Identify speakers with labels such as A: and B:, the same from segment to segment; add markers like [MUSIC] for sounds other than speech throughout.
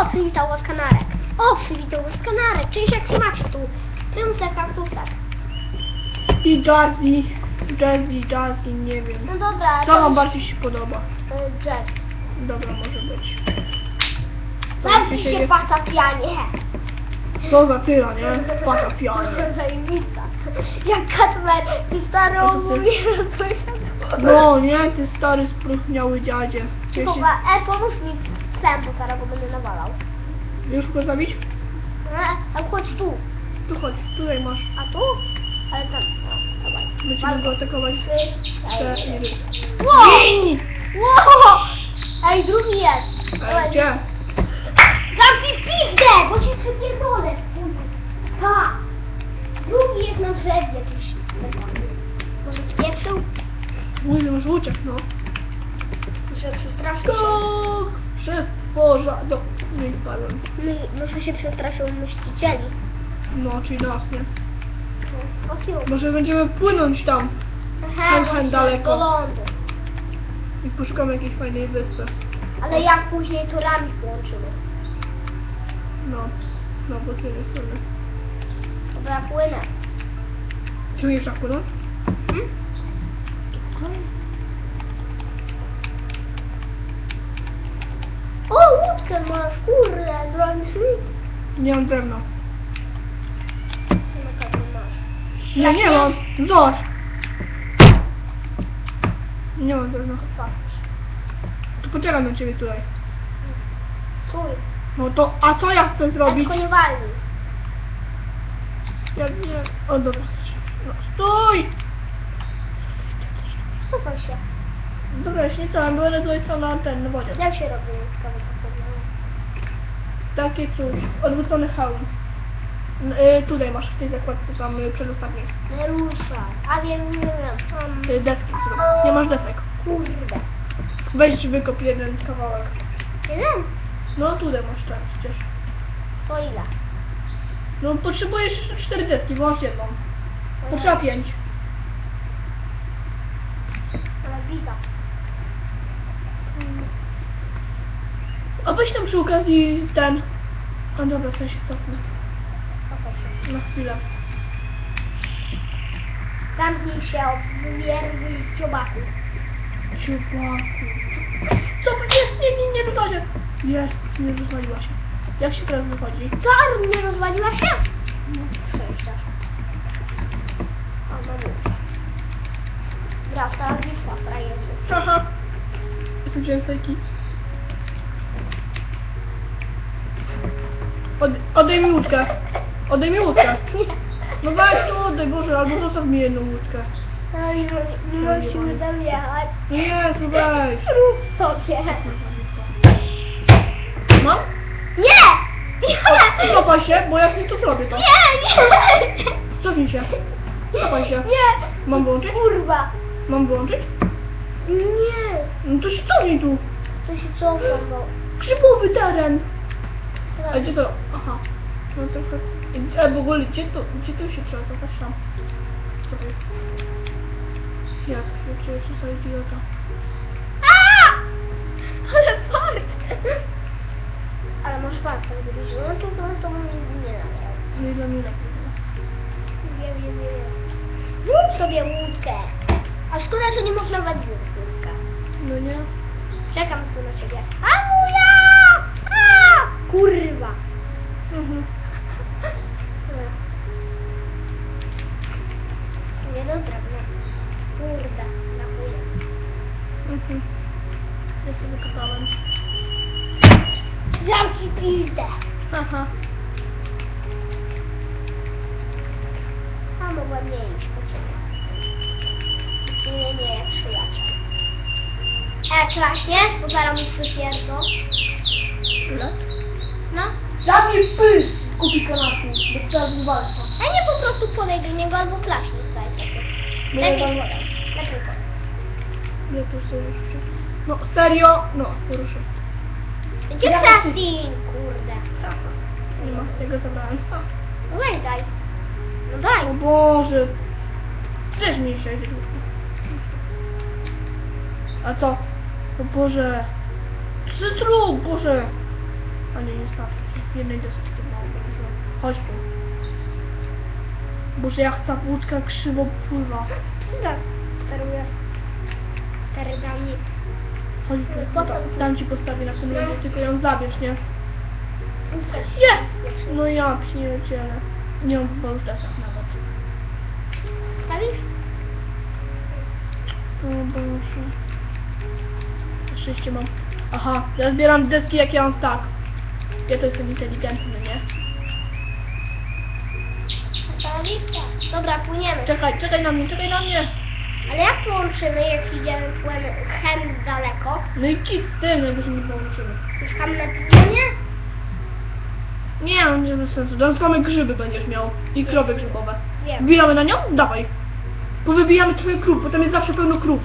A: O, przywitał was kanarek. O, przywitał was kanarek. Cześć, jak się macie tu? Krymce kaktusek.
B: I Jazzy, Jazzy, Jazzy, nie wiem.
A: No dobra,
B: Co wam bardziej się podoba?
A: Y, Jazz.
B: Dobra, może być.
A: Bardziej
B: dzisiaj
A: się
B: jest-
A: pata pianie.
B: Co za tyra, nie? Spaka pianie. [LAUGHS]
A: Zajebista. Jak Katler, ty stary
B: to ty-
A: omówisz,
B: No nie, ty stary spróchniały dziadzie. Cię się-
A: e, pomóż mi psem, bo zaraz go będę nawalał.
B: Już go zabić?
A: E, a chodź tu.
B: Tu chodź, tutaj masz.
A: A tu? Ale tam, no, dawaj.
B: Będziemy go atakować.
A: Wow! Wow! Ej, drugi jest.
B: Ej, gdzie?
A: Zamknij pizdę, bo się przepierdolę. Ha! Drugi jest na drzewie jakiś. Może spieprzył?
B: Mój już uciekł, no.
A: Się.
B: Skok! Porza. No, nie wpadłem.
A: My, może się przestraszył myślicieli.
B: No, czyli nas, nie?
A: O, kiu.
B: Może będziemy płynąć tam
A: Aha, właśnie,
B: daleko.
A: Do lądu.
B: i poszukamy jakiejś fajnej wyspy.
A: Ale jak później torami połączymy.
B: No, znowu z tej strony.
A: Dobra, płynę.
B: Czy umiesz tak płynąć?
A: Hmm? O, łódkę masz, kurde, drążnik.
B: Nie mam drewna. Nie, nie mam. Zobacz. Nie mam drewna. To poczekam na ciebie tutaj.
A: Stój.
B: No to, a co ja chcę zrobić?
A: tylko nie walnij.
B: Ja nie... O, dobra. No, stój!
A: Cofaj się.
B: Dobra, się nie całam, będę tutaj stał na ten, na wodzie.
A: Jak się robi?
B: Takie coś. Odwrócony hełm. Y, tutaj masz w tej zakładce tam y, przedostatniej.
A: Ruszaj. A wiem, nie wiem.
B: Y, deski zrób. Nie masz desek.
A: kurde.
B: Weź wykop jeden kawałek.
A: Jeden?
B: No tutaj masz tak przecież.
A: To ile?
B: No potrzebujesz cztery deski, bo masz jedną. Potrzeba pięć.
A: Ale bida.
B: A weź tam przy okazji ten... A dobra, to się cofnę.
A: Cofaj się.
B: Na chwilę.
A: Zamknij się od ciobaku.
B: Ciupaku. Co? Nie, nie, nie, nie rozwalia. Jest, nie rozwaliła się. Jak się teraz wychodzi?
A: Co? Nie rozwaliła się? No, szczęścia. O, no nie. Wraca, Wisła, frajerzy.
B: Haha. Jestem częstejki. Od, odejmij łódkę. Odejmij łódkę. No weź tu oddaj, Boże, albo zostaw mi jedną łódkę.
A: No i my musimy tam jechać.
B: No nie, tu weź.
A: Rób sobie.
B: Mam?
A: Nie! Nie!
B: Cofaj się, bo jak nie to zrobię to.
A: Nie, nie!
B: Cofnij się. Cofaj się.
A: Nie!
B: Mam włączyć?
A: Kurwa!
B: Mam włączyć?
A: Nie!
B: No to się cofnij tu.
A: To się cofa, no.
B: Grzybowy teren. A gdzie to? Aha. No trochę... A w ogóle gdzie to, gdzie to się trzeba cofać tam? Czekaj. Jak? Ja czuję się za idiota.
A: Ale fart! Ale masz fart, gdybyś no to, to, to nie nagrał.
B: No i dla mnie lepiej.
A: Wiem, wiem, wiem. Zrób sobie łódkę. A szkoda, że nie można walić łódka.
B: No nie?
A: Czekam tu na ciebie. Amuja! Kurwa!
B: Mhm.
A: Nie no drewno. Kurde, na chuja.
B: Mhm. Ja sobie wykopałem.
A: Dam ci pizdę.
B: Haha.
A: A mogłem nie iść po ciebie. Nie, nie, przyjaciel. E, klaśniesz? Bo zaraz mi przypierdol.
B: Ile?
A: No.
B: Mnie pysz! Kupi kanapki, bo teraz wywalę to.
A: A nie po prostu podejdź do niego albo tutaj sobie.
B: No ja
A: Lepiej
B: tam-
A: podejdź. Lepiej podejdź.
B: Nie, to sobie ruszę. No serio? No, ruszę.
A: Gdzie
B: Ja
A: crafting? Kurde.
B: Haha. Nie ma, ja go zabrałem.
A: No weź daj. No daj.
B: O Boże. Też mi się A co? O Boże. Cytru, Boże. A nie, jest Jednej deski to mało będzie. Chodź tu. Boże, jak ta łódka krzywo pływa.
A: Co tak steruje? Sterydami.
B: Chodź tu,
A: Po
B: no tam ci postawię na tym lodzie, tylko ją zabierz, nie?
A: Jest!
B: No ja pierdzielę. Nie mam chyba już desek nawet.
A: Stawisz?
B: O Boże. Szczęście mam. Aha, ja zbieram deski jak ja mam tak. Ja to jestem inteligentny, nie?
A: Dobra, płyniemy.
B: Czekaj, czekaj na mnie, czekaj na mnie.
A: Ale jak połączymy, jak idziemy płyn chem daleko?
B: No i kit z tym, jakbyśmy nie połączymy.
A: Już tam na płynie?
B: Nie, no nie bez sensu. Tam same grzyby będziesz miał. I krowy grzybowe.
A: Wiem.
B: Wbijamy na nią? Dawaj. Powybijamy trochę krów, bo tam jest zawsze pełno krów.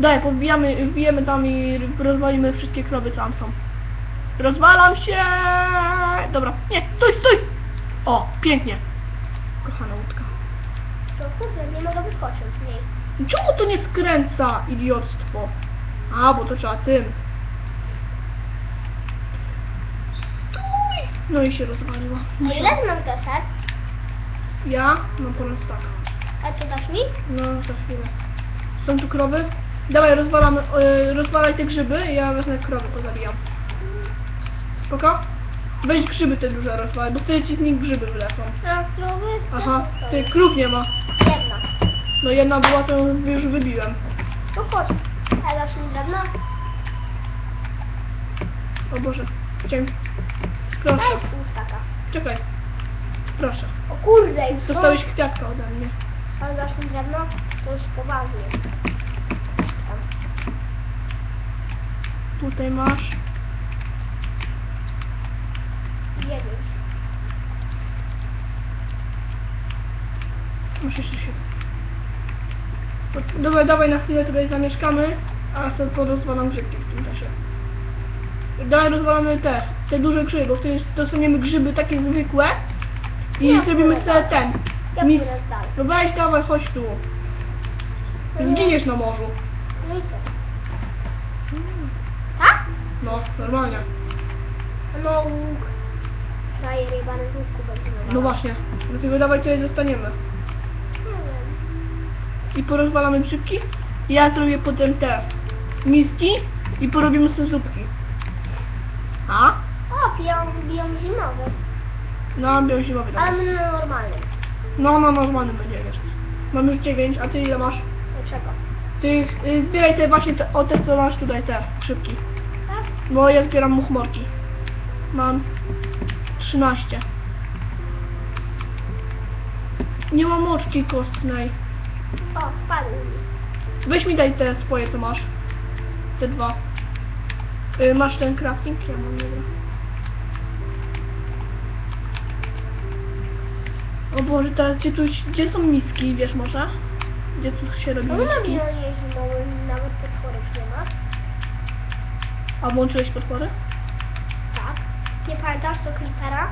B: Daj, powbijamy, wbijemy tam i rozwalimy wszystkie krowy, co tam są. Rozwalam się! Dobra, nie, stój, stój! O, pięknie. Kochana łódka.
A: To kurde, nie mogę wyskoczyć z niej.
B: Czemu to nie skręca, idiotstwo? A, bo to trzeba tym. Stój! No i się rozwaliła.
A: A ile mam deser?
B: Ja mam ponad tak.
A: A to dasz mi?
B: No, za chwilę. Są tu krowy? Dawaj, rozwalamy, yy, rozwalaj te grzyby, ja wezmę krowy, pozabijam. Spoko? Weź grzyby te duże rozwalaj, bo wtedy ci z nich grzyby wylecą.
A: A?
B: Aha, ty krów nie ma.
A: Jedna.
B: No jedna była, to już wybiłem.
A: To chodź. A dasz mi drewno?
B: O Boże.
A: Daj
B: Proszę,
A: staka.
B: czekaj. Proszę.
A: O kurde, już
B: Dostałeś kwiatka ode mnie.
A: Ale dasz mi drewno? To już poważnie. Tam.
B: Tutaj masz. Jeszcze się. Dawaj, dawaj na chwilę tutaj zamieszkamy, a sobie porozwalam grzybki w tym czasie. Dawaj rozwalamy te, te duże grzyby, bo wtedy dostaniemy grzyby takie zwykłe i
A: Ja
B: zrobimy
A: dalej.
B: ten.
A: Ja dalej.
B: No weź dawaj, chodź tu. Zginiesz na morzu.
A: No co? Tak?
B: No, normalnie.
A: No łuk. Będzie miał.
B: No właśnie. Dlatego dawaj tutaj zostaniemy. I porozwalamy grzybki. Ja zrobię potem te miski i porobimy sobie zupki. A?
A: O, piją, biją zimowe.
B: No, biał zimowy
A: Ale my na normalnym.
B: No, no, normalny będzie jeszcze. Mam już 9, a ty ile masz?
A: Dlaczego?
B: Ty y, zbieraj te właśnie te, o te co masz tutaj te szybki.
A: Tak?
B: Bo ja zbieram muchmorki. Mam 13. Nie mam moczki kostnej.
A: O, spadł mi.
B: Weź mi daj te swoje co masz. Te dwa. Y, masz ten crafting? Ja mam dobra. O Boże, teraz gdzie tu, gdzie są miski, wiesz może? Gdzie tu się robi
A: No na
B: miski?
A: bilonie zimowym nawet potworek nie ma.
B: A włączyłeś potwory?
A: Tak. Nie pamiętasz to Creepera?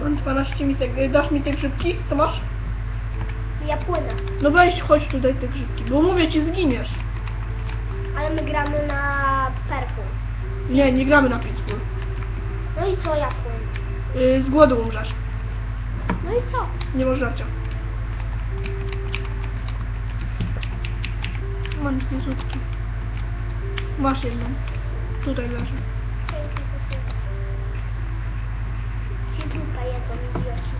B: Mam 12 misek. Y, Dasz mi te grzybki? Co masz?
A: Ja płynę.
B: No weź, chodź tutaj te grzybki, bo mówię ci zginiesz.
A: Ale my gramy na perku.
B: Nie, nie gramy na peaceful.
A: No i co ja płynę?
B: Y, z głodu umrzesz.
A: No i co?
B: Nie masz żarcia. Mam dwie zupki. Masz jedną. Tutaj leży.
A: Ci jedzą idioci.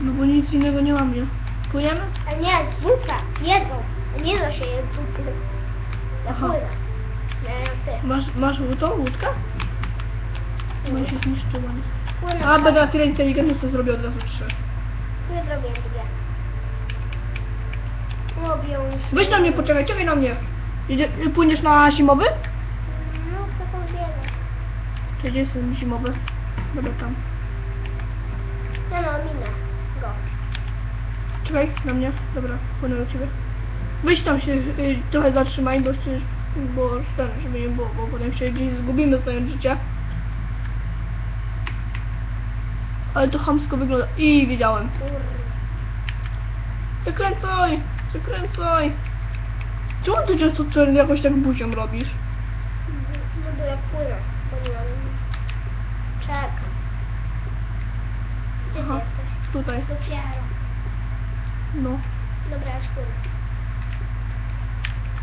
B: No bo nic innego nie mam, nie? Płyniemy?
A: A nie, zupę jedzą. Nie da się jeść zupy. Ja
B: Aha.
A: ty.
B: Masz, masz tą łódkę? Bo się zniszczyła.
A: Płynę.
B: A, będę na tyle inteligentny, co zrobię od razu trzy.
A: Nie zrobię dwie. Robię już.
B: Weź na mnie, poczekaj, czekaj na mnie. Jedzie, płyniesz na zimowy?
A: No, chcę biegać.
B: Czy gdzie jest ten zimowy? Dobra, tam.
A: No, no, minę. Go.
B: Czekaj, na mnie. Dobra, płynę do ciebie. Wyjdź tam się, y, trochę zatrzymaj, bo przecież, bo ten, żeby nie było, bo potem się gdzieś zgubimy z całym życia. Ale to chamsko wygląda. I
A: widziałem.
B: Zakręcaj! Zakręcaj! Czemu ty często to jakoś tak buzią robisz?
A: Będę jak płynę. Czekam. Aha.
B: Tutaj.
A: Dopiero.
B: No.
A: Dobra, ja spłynę.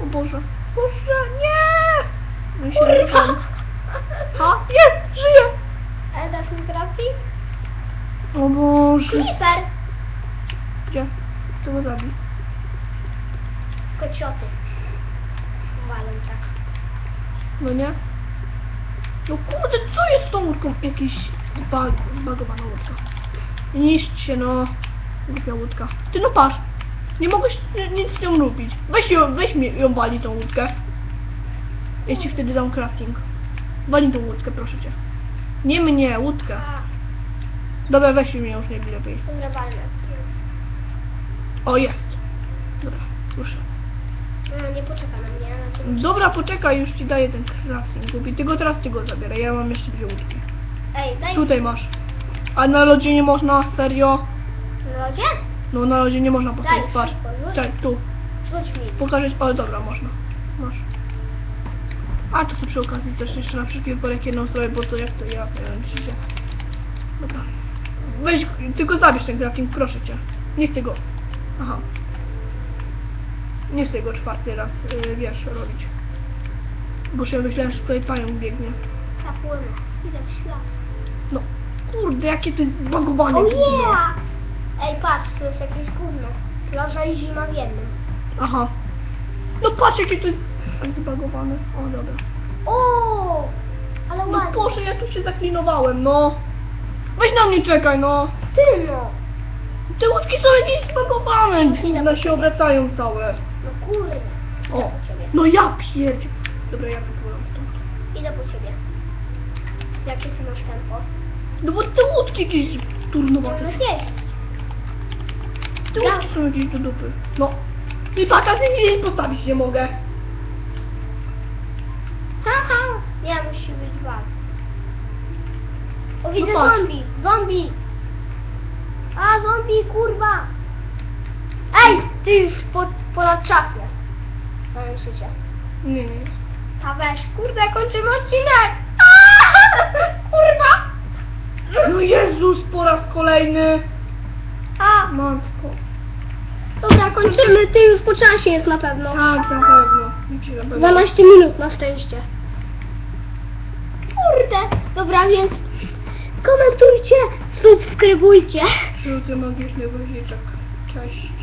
B: O Boże. Boże, nie! No się
A: Kurwa!
B: nie Ha? Jest! Żyję!
A: Ale dasz mi grafik?
B: O Boże.
A: Creeper!
B: Gdzie? Co go zabi?
A: Kocioty. Walą tak.
B: No nie? No kurde, co jest z tą łódką? Jakiś zbag, zbagowana łódka. Niszcz się, no. Głupia łódka. Ty no patrz. Nie mogłeś ni- nic z nią robić. Weź ją, weź mi ją wali tą łódkę. Ja ci wtedy dam crafting. Wali tą łódkę, proszę cię. Nie mnie, łódkę. Dobra, weź mi ją już nie lepiej. O, jest. Dobra, proszę.
A: No, nie poczeka na mnie.
B: Dobra, poczekaj, już ci daję ten crafting. Głupi. Teraz ty go zabieraj, ja mam jeszcze dwie łódki.
A: Ej, daj
B: Tutaj masz. A na lodzie nie można, serio?
A: Lodzie?
B: No na lodzie nie można postawić,
A: Daj,
B: patrz.
A: szybko, rzuć.
B: Czekaj, tu.
A: Rzuć mi.
B: Pokażę, ale dobra, można. Masz. A to sobie przy okazji też jeszcze na wszelki wypadek jedną zrobię, bo to jak to ja wiem, się. Dobra. Weź, tylko zabierz ten crafting, proszę cię. Nie chcę go. Aha. Nie chcę go czwarty raz, yy, wiesz, robić. Bo się myślałem, że tutaj pająk biegnie.
A: Ja płynę. Idę w świat.
B: No, kurde, jakie to jest zbagowane.
A: O
B: gówno.
A: yeah! Ej, patrz, to jest jakieś gówno. Plaża i zima w jednym.
B: Aha. No patrz, jakie to jest zbagowane. O, dobra.
A: O! Ale
B: No
A: ładnie.
B: Boże, ja tu się zaklinowałem, no. Weź na mnie czekaj, no.
A: Ty no!
B: Te łódki są jakieś zbagowane. One się obracają całe.
A: No kurde. Idę
B: O,
A: po ciebie.
B: no ja pierdzie. Dobra, ja wypływam stąd.
A: Idę po ciebie. Jakie ty masz tempo?
B: No bo te łódki jakieś
A: No, no jest.
B: Łódki są jakieś do dupy. No. I patrz, ja nigdzie nie postawić nie mogę.
A: Ha, ha. Nie, musi być was. O, widzę
B: No patrz.
A: zombie. Zombie. A, zombie, kurwa. Ej, ty już po, ponad jest. Powiem życie.
B: Nie, nie.
A: A weź, kurde, kończymy odcinek. Aaaa, [LAUGHS] kurwa.
B: No Jezus, po raz kolejny.
A: A,
B: Matko.
A: dobra, kończymy. Ty już po czasie jest na pewno.
B: Tak, na pewno. Na pewno.
A: 12 minut na szczęście. Kurde. Dobra, więc komentujcie, subskrybujcie.
B: Żółty magiczny guziczek. Cześć.